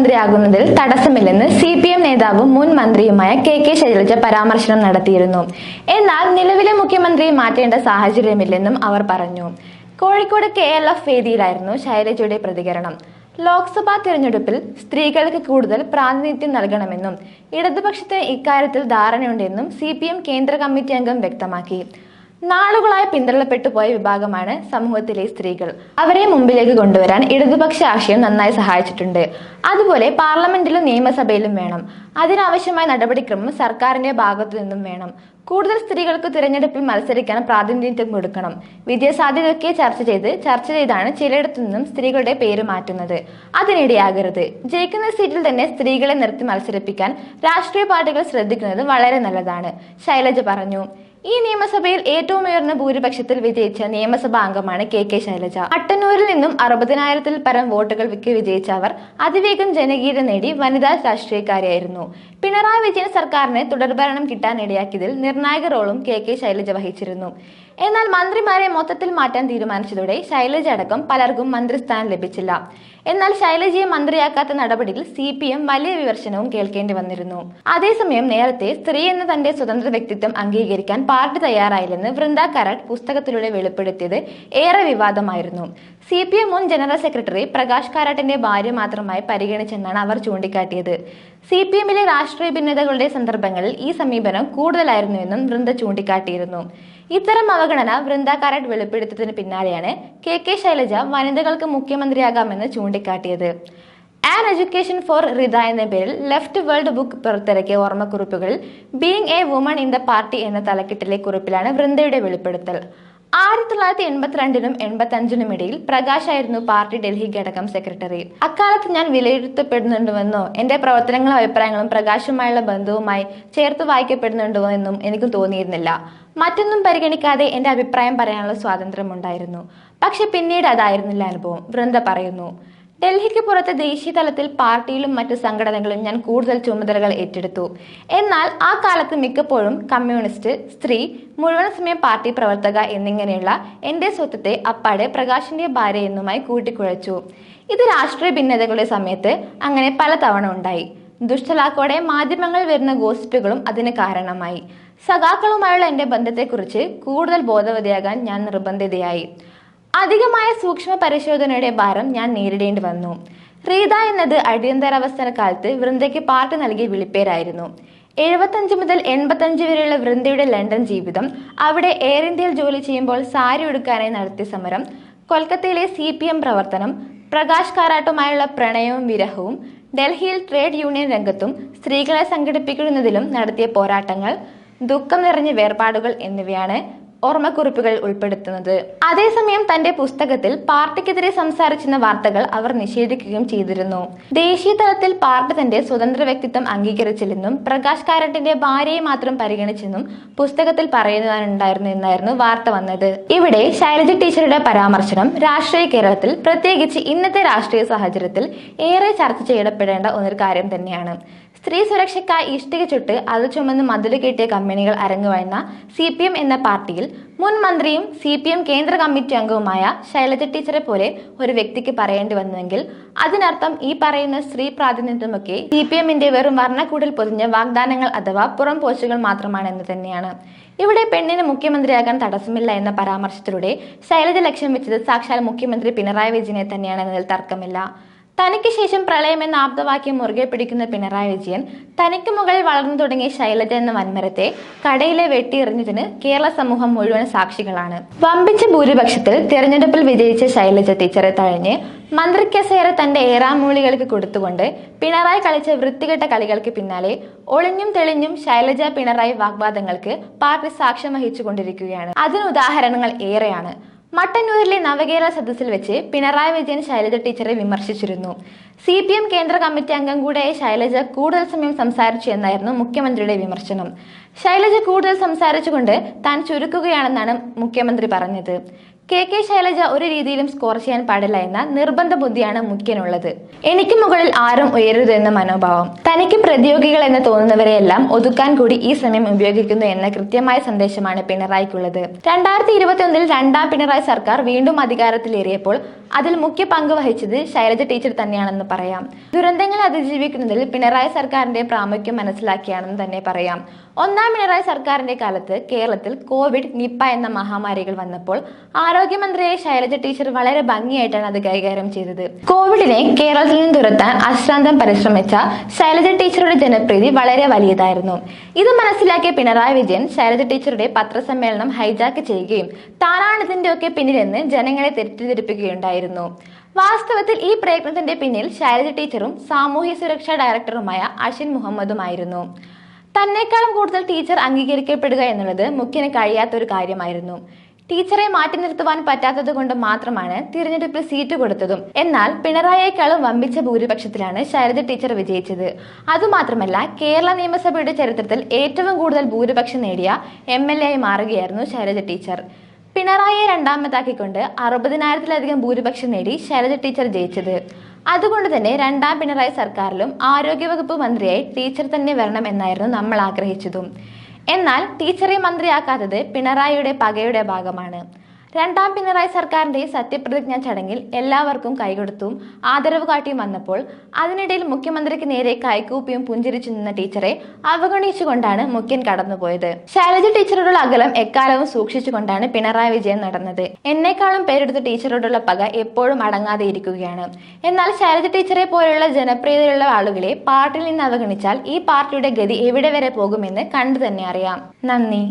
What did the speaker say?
മുഖ്യമന്ത്രിയാകുന്നതിൽ തടസ്സമില്ലെന്ന് C P M നേതാവും മുൻ മന്ത്രിയുമായ കെ കെ ശൈലജ പരാമർശനം നടത്തിയിരുന്നു. എന്നാൽ നിലവിലെ മുഖ്യമന്ത്രിയെ മാറ്റേണ്ട സാഹചര്യമില്ലെന്നും അവർ പറഞ്ഞു. കോഴിക്കോട് കെ എൽ എഫ് വേദിയിലായിരുന്നു ശൈലജയുടെ പ്രതികരണം. ലോക്സഭാ തിരഞ്ഞെടുപ്പിൽ സ്ത്രീകൾക്ക് കൂടുതൽ പ്രാതിനിധ്യം നൽകണമെന്നും ഇടതുപക്ഷത്തിന് ഇക്കാര്യത്തിൽ ധാരണയുണ്ടെന്നും സി കേന്ദ്ര കമ്മിറ്റി അംഗം വ്യക്തമാക്കി. നാളുകളായി പിന്തള്ളപ്പെട്ടു പോയ വിഭാഗമാണ് സമൂഹത്തിലെ സ്ത്രീകൾ. അവരെ മുമ്പിലേക്ക് കൊണ്ടുവരാൻ ഇടതുപക്ഷ ആശയം നന്നായി സഹായിച്ചിട്ടുണ്ട്. അതുപോലെ പാർലമെന്റിലും നിയമസഭയിലും വേണം. അതിനാവശ്യമായ നടപടിക്രമം സർക്കാരിന്റെ ഭാഗത്തു നിന്നും വേണം. കൂടുതൽ സ്ത്രീകൾക്ക് തിരഞ്ഞെടുപ്പിൽ മത്സരിക്കാൻ പ്രാതിനിധ്യം കൊടുക്കണം. വിദ്യാസാധ്യതയൊക്കെ ചർച്ച ചെയ്ത് ചർച്ച ചെയ്താണ് ചിലയിടത്തു നിന്നും സ്ത്രീകളുടെ പേര് മാറ്റുന്നത്. അതിനിടെയാകരുത്. ജയിക്കുന്ന സീറ്റിൽ തന്നെ സ്ത്രീകളെ നിർത്തി മത്സരിപ്പിക്കാൻ രാഷ്ട്രീയ പാർട്ടികൾ ശ്രദ്ധിക്കുന്നത് വളരെ നല്ലതാണ്. ശൈലജ പറഞ്ഞു. ഈ നിയമസഭയിൽ ഏറ്റവും ഉയർന്ന ഭൂരിപക്ഷത്തിൽ വിജയിച്ച നിയമസഭാ അംഗമാണ് കെ കെ ശൈലജ. അട്ടന്നൂരിൽ നിന്നും അറുപതിനായിരത്തിൽ പരം വോട്ടുകൾ വിജയിച്ച അവർ അതിവേഗം ജനകീയത നേടി വനിതാ രാഷ്ട്രീയക്കാരിയായിരുന്നു. പിണറായി വിജയൻ സർക്കാരിനെ തുടർഭരണം കിട്ടാനിടയാക്കിയതിൽ നിർണായക റോളും കെ കെ ശൈലജ വഹിച്ചിരുന്നു. എന്നാൽ മന്ത്രിമാരെ മൊത്തത്തിൽ മാറ്റാൻ തീരുമാനിച്ചതോടെ ശൈലജ അടക്കം പലർക്കും മന്ത്രിസ്ഥാനം ലഭിച്ചില്ല. എന്നാൽ ശൈലജയെ മന്ത്രിയാക്കാത്ത നടപടിയിൽ സി പി എം വലിയ വിമർശനവും കേൾക്കേണ്ടി വന്നിരുന്നു. അതേസമയം നേരത്തെ സ്ത്രീ എന്ന തന്റെ സ്വതന്ത്ര വ്യക്തിത്വം അംഗീകരിക്കാൻ പാർട്ടി തയ്യാറായില്ലെന്ന് വൃന്ദ കരാട്ട് പുസ്തകത്തിലൂടെ വെളിപ്പെടുത്തിയത് ഏറെ വിവാദമായിരുന്നു. സി പി എം മുൻ ജനറൽ സെക്രട്ടറി പ്രകാശ് കാരാട്ടിന്റെ ഭാര്യ മാത്രമായി പരിഗണിച്ചെന്നാണ് അവർ ചൂണ്ടിക്കാട്ടിയത്. സി പി എമ്മിലെ രാഷ്ട്രീയ ഭിന്നതകളുടെ സന്ദർഭങ്ങളിൽ ഈ സമീപനം കൂടുതലായിരുന്നുവെന്നും വൃന്ദ ചൂണ്ടിക്കാട്ടിയിരുന്നു. ഇത്തരം അവഗണന വൃന്ദ കാരറ്റ് വെളിപ്പെടുത്തിയതിന് പിന്നാലെയാണ് കെ കെ ശൈലജ വനിതകൾക്ക് മുഖ്യമന്ത്രിയാകാമെന്ന് ചൂണ്ടിക്കാട്ടിയത്. ആൻ എഡ്യൂക്കേഷൻ ഫോർ റിത എന്ന പേരിൽ ലെഫ്റ്റ് വേൾഡ് ബുക്ക് പുറത്തിറക്കിയ ഓർമ്മക്കുറിപ്പുകളിൽ being a woman in the party എന്ന തലക്കെട്ടിലെ കുറിപ്പിലാണ് വൃന്ദയുടെ വെളിപ്പെടുത്തൽ. ആയിരത്തി തൊള്ളായിരത്തി എൺപത്തിരണ്ടിനും എൺപത്തി അഞ്ചിനും ഇടയിൽ പ്രകാശായിരുന്നു പാർട്ടി ഡൽഹി ഘടകം സെക്രട്ടറി. അക്കാലത്ത് ഞാൻ വിലയിരുത്തപ്പെടുന്നുണ്ടുവെന്നോ എന്റെ പ്രവർത്തനങ്ങളും അഭിപ്രായങ്ങളും പ്രകാശുമായുള്ള ബന്ധവുമായി ചേർത്ത് വായിക്കപ്പെടുന്നുണ്ടോ എന്നും എനിക്ക് തോന്നിയിരുന്നില്ല. മറ്റൊന്നും പരിഗണിക്കാതെ എന്റെ അഭിപ്രായം പറയാനുള്ള സ്വാതന്ത്ര്യമുണ്ടായിരുന്നു. പക്ഷെ പിന്നീട് അതായിരുന്നില്ല അനുഭവം. വൃന്ദ പറയുന്നു ഡൽഹിക്ക് പുറത്ത് ദേശീയ തലത്തിൽ പാർട്ടിയിലും മറ്റ് സംഘടനകളിലും ഞാൻ കൂടുതൽ ചുമതലകൾ ഏറ്റെടുത്തു. എന്നാൽ ആ കാലത്ത് മിക്കപ്പോഴും കമ്മ്യൂണിസ്റ്റ് സ്ത്രീ മുഴുവൻ സമയം പാർട്ടി പ്രവർത്തക എന്നിങ്ങനെയുള്ള എന്റെ സ്വത്വത്തെ അപ്പാടെ പ്രകാശിന്റെ ഭാര്യ എന്നുമായി കൂട്ടിക്കുഴച്ചു. ഇത് രാഷ്ട്രീയ ഭിന്നതകളുടെ സമയത്ത് അങ്ങനെ പലതവണ ഉണ്ടായി. ദുഷ്ടലാക്കോടെ മാധ്യമങ്ങൾ വരുന്ന ഗോസിപ്പുകളും അതിന് കാരണമായി. സഖാക്കളുമായുള്ള എന്റെ ബന്ധത്തെക്കുറിച്ച് കൂടുതൽ ബോധവതിയാകാൻ ഞാൻ നിർബന്ധിതയായി. അധികമായ സൂക്ഷ്മ പരിശോധനയുടെ ഭാരം ഞാൻ നേരിടേണ്ടി വന്നു. റീത എന്നത് അടിയന്തരാവസ്ഥ കാലത്ത് വൃന്ദയ്ക്ക് പാർട്ട് നൽകിയ വിളിപ്പേരായിരുന്നു. എഴുപത്തഞ്ച് മുതൽ എൺപത്തഞ്ച് വരെയുള്ള വൃന്ദയുടെ ലണ്ടൻ ജീവിതം അവിടെ എയർ ഇന്ത്യയിൽ ജോലി ചെയ്യുമ്പോൾ സാരി ഉടുക്കാനായി നടത്തിയ സമരം കൊൽക്കത്തയിലെ സി പി എം പ്രവർത്തനം പ്രകാശ് കാരാട്ടുമായുള്ള പ്രണയവും വിരഹവും ഡൽഹിയിൽ ട്രേഡ് യൂണിയൻ രംഗത്തും സ്ത്രീകളെ സംഘടിപ്പിക്കുന്നതിലും നടത്തിയ പോരാട്ടങ്ങൾ ദുഃഖം നിറഞ്ഞ വേർപാടുകൾ എന്നിവയാണ് ഓർമ്മക്കുറിപ്പുകൾ ഉൾപ്പെടുത്തുന്നത്. അതേസമയം തന്റെ പുസ്തകത്തിൽ പാർട്ടിക്കെതിരെ സംസാരിച്ചെന്ന വാർത്തകൾ അവർ നിഷേധിക്കുകയും ചെയ്തിരുന്നു. ദേശീയ തലത്തിൽ പാർട്ടി തന്റെ സ്വതന്ത്ര വ്യക്തിത്വം അംഗീകരിച്ചില്ലെന്നും പ്രകാശ് കാരട്ടിന്റെ ഭാര്യയെ മാത്രം പരിഗണിച്ചെന്നും പുസ്തകത്തിൽ പറയുന്നതാണുണ്ടായിരുന്നു എന്നായിരുന്നു വാർത്ത വന്നത്. ഇവിടെ ശൈലജ ടീച്ചറുടെ പരാമർശനം രാഷ്ട്രീയ കേരളത്തിൽ പ്രത്യേകിച്ച് ഇന്നത്തെ രാഷ്ട്രീയ സാഹചര്യത്തിൽ ഏറെ ചർച്ച ചെയ്യപ്പെടേണ്ട ഒരു കാര്യം തന്നെയാണ്. സ്ത്രീ സുരക്ഷയ്ക്കായി ഇഷ്ടിക ചുട്ട് അത് ചുമന്ന് മതിൽ കെട്ടിയ കമ്പനികൾ അരങ്ങുവഴുന്ന സി പി എം എന്ന പാർട്ടിയിൽ മുൻ മന്ത്രിയും സി പി എം കേന്ദ്ര കമ്മിറ്റി അംഗവുമായ ശൈലജ ടീച്ചറെ പോലെ ഒരു വ്യക്തിക്ക് പറയേണ്ടി വന്നുവെങ്കിൽ അതിനർത്ഥം ഈ പറയുന്ന സ്ത്രീ പ്രാതിനിധ്യമൊക്കെ സി പി എമ്മിന്റെ വെറും വർണക്കൂടിൽ പൊതിഞ്ഞ വാഗ്ദാനങ്ങൾ അഥവാ പുറം പോസ്റ്റുകൾ മാത്രമാണെന്ന് തന്നെയാണ്. ഇവിടെ പെണ്ണിന് മുഖ്യമന്ത്രിയാകാൻ തടസ്സമില്ല എന്ന പരാമർശത്തിലൂടെ ശൈലജ ലക്ഷ്യം വെച്ചത് സാക്ഷാൽ മുഖ്യമന്ത്രി പിണറായി വിജയനെ തന്നെയാണ് എന്നതിൽ തർക്കമില്ല. തനിക്ക് ശേഷം പ്രളയം എന്ന ആപ്തവാക്യം മുറുകെ പിടിക്കുന്ന പിണറായി വിജയൻ തനിക്ക് മുകളിൽ വളർന്നു തുടങ്ങിയ ശൈലജ എന്ന വൻമരത്തെ കടയിലെ വെട്ടിയെറിഞ്ഞതിന് കേരള സമൂഹം മുഴുവൻ സാക്ഷികളാണ്. വമ്പിച്ച ഭൂരിപക്ഷത്തിൽ തിരഞ്ഞെടുപ്പിൽ വിജയിച്ച ശൈലജ ടീച്ചറെ തഴഞ്ഞ് മന്ത്രി കസേര തന്റെ ഏറാമൂളികൾക്ക് കൊടുത്തുകൊണ്ട് പിണറായി കളിച്ച വൃത്തികെട്ട കളികൾക്ക് പിന്നാലെ ഒളിഞ്ഞും തെളിഞ്ഞും ശൈലജ പിണറായി വാഗ്വാദങ്ങൾക്ക് പാർട്ടി സാക്ഷ്യം വഹിച്ചുകൊണ്ടിരിക്കുകയാണ്. അതിന് ഉദാഹരണങ്ങൾ ഏറെയാണ്. മട്ടന്നൂരിലെ നവകേരള സദസ്സിൽ വെച്ച് പിണറായി വിജയൻ ശൈലജ ടീച്ചറെ വിമർശിച്ചിരുന്നു. സി പി എം കേന്ദ്ര കമ്മിറ്റി അംഗം കൂടെയായ ശൈലജ കൂടുതൽ സമയം സംസാരിച്ചു എന്നായിരുന്നു മുഖ്യമന്ത്രിയുടെ വിമർശനം. ശൈലജ കൂടുതൽ സംസാരിച്ചുകൊണ്ട് താൻ ചുരുക്കുകയാണെന്നാണ് മുഖ്യമന്ത്രി പറഞ്ഞത്. കെ കെ ശൈലജ ഒരു രീതിയിലും സ്കോർ ചെയ്യാൻ പാടില്ല എന്ന നിർബന്ധ ബുദ്ധിയാണ് മുഖ്യനുള്ളത്. എനിക്ക് മുകളിൽ ആരും ഉയരരുത് എന്ന മനോഭാവം. തനിക്ക് പ്രതിയോഗികൾ എന്ന് തോന്നുന്നവരെയെല്ലാം ഒതുക്കാൻ കൂടി ഈ സമയം ഉപയോഗിക്കുന്നു എന്ന കൃത്യമായ സന്ദേശമാണ് പിണറായിക്കുള്ളത്. രണ്ടായിരത്തി ഇരുപത്തി ഒന്നിൽ രണ്ടാം പിണറായി സർക്കാർ വീണ്ടും അധികാരത്തിലേറിയപ്പോൾ അതിൽ മുഖ്യ പങ്ക് വഹിച്ചത് ശൈലജ ടീച്ചർ തന്നെയാണെന്ന് പറയാം. ദുരന്തങ്ങളെ അതിജീവിക്കുന്നതിൽ പിണറായി സർക്കാരിന്റെ പ്രാമുഖ്യം മനസ്സിലാക്കിയാണെന്ന് തന്നെ പറയാം. ഒന്നാം പിണറായി സർക്കാരിന്റെ കാലത്ത് കേരളത്തിൽ കോവിഡ് നിപ്പ എന്ന മഹാമാരികൾ വന്നപ്പോൾ ആരോഗ്യമന്ത്രിയായ ശൈലജ ടീച്ചർ വളരെ ഭംഗിയായിട്ടാണ് അത് കൈകാര്യം ചെയ്തത്. കോവിഡിനെ കേരളത്തിൽ നിന്ന് തുരത്താൻ അശ്രാന്തം പരിശ്രമിച്ച ശൈലജ ടീച്ചറുടെ ജനപ്രീതി വളരെ വലിയതായിരുന്നു. ഇത് മനസ്സിലാക്കിയ പിണറായി വിജയൻ ശൈലജ ടീച്ചറുടെ പത്രസമ്മേളനം ഹൈജാക്ക് ചെയ്യുകയും താനാണ് ഇതിന്റെയൊക്കെ പിന്നിലെന്ന് ജനങ്ങളെ തെറ്റിദ്ധരിപ്പിക്കുകയുണ്ടായിരുന്നു. വാസ്തവത്തിൽ ഈ പ്രയത്നത്തിന്റെ പിന്നിൽ ശൈലജ ടീച്ചറും സാമൂഹ്യ സുരക്ഷാ ഡയറക്ടറുമായ അഷിൻ മുഹമ്മദുമായിരുന്നു. തന്നെക്കാളും കൂടുതൽ ടീച്ചർ അംഗീകരിക്കപ്പെടുക എന്നുള്ളത് മുഖ്യന് കഴിയാത്തൊരു കാര്യമായിരുന്നു. ടീച്ചറെ മാറ്റി നിർത്തുവാൻ പറ്റാത്തത് കൊണ്ട് മാത്രമാണ് തിരഞ്ഞെടുപ്പിൽ സീറ്റ് കൊടുത്തതും. എന്നാൽ പിണറായിയേക്കാളും വമ്പിച്ച ഭൂരിപക്ഷത്തിലാണ് ശരത് ടീച്ചർ വിജയിച്ചത്. അതുമാത്രമല്ല കേരള നിയമസഭയുടെ ചരിത്രത്തിൽ ഏറ്റവും കൂടുതൽ ഭൂരിപക്ഷം നേടിയ എം എൽ എ ആയി മാറുകയായിരുന്നു ശൈലജ ടീച്ചർ. പിണറായിയെ രണ്ടാമതാക്കിക്കൊണ്ട് അറുപതിനായിരത്തിലധികം ഭൂരിപക്ഷം നേടി ശൈലജ ടീച്ചർ ജയിച്ചത്. അതുകൊണ്ട് തന്നെ രണ്ടാം പിണറായി സർക്കാരിലും ആരോഗ്യവകുപ്പ് മന്ത്രിയായി ടീച്ചർ തന്നെ വരണം എന്നായിരുന്നു നമ്മൾ ആഗ്രഹിച്ചതും. എന്നാൽ ടീച്ചറെ മന്ത്രിയാക്കാത്തത് പിണറായിയുടെ പകയുടെ ഭാഗമാണ്. രണ്ടാം പിണറായി സർക്കാരിന്റെ സത്യപ്രതിജ്ഞാ ചടങ്ങിൽ എല്ലാവർക്കും കൈകൊടുത്തും. ആദരവ് കാട്ടിയും വന്നപ്പോൾ അതിനിടയിൽ മുഖ്യമന്ത്രിക്ക് നേരെ കൈകൂപ്പിയും പുഞ്ചിരിച്ചു നിന്ന ടീച്ചറെ അവഗണിച്ചുകൊണ്ടാണ് മുഖ്യൻ കടന്നുപോയത്. ശൈലജ ടീച്ചറോടുള്ള അകലം എക്കാലവും സൂക്ഷിച്ചുകൊണ്ടാണ് പിണറായി വിജയൻ നടന്നത്. എന്നെക്കാളും പേരെടുത്ത ടീച്ചറോടുള്ള പക എപ്പോഴും അടങ്ങാതെ ഇരിക്കുകയാണ്. എന്നാൽ ശൈലജ ടീച്ചറെ പോലെയുള്ള ജനപ്രിയതയുള്ള ആളുകളെ പാർട്ടിയിൽ നിന്ന് അവഗണിച്ചാൽ ഈ പാർട്ടിയുടെ ഗതി എവിടെ വരെ പോകുമെന്ന് കണ്ടു തന്നെ അറിയാം. നന്ദി.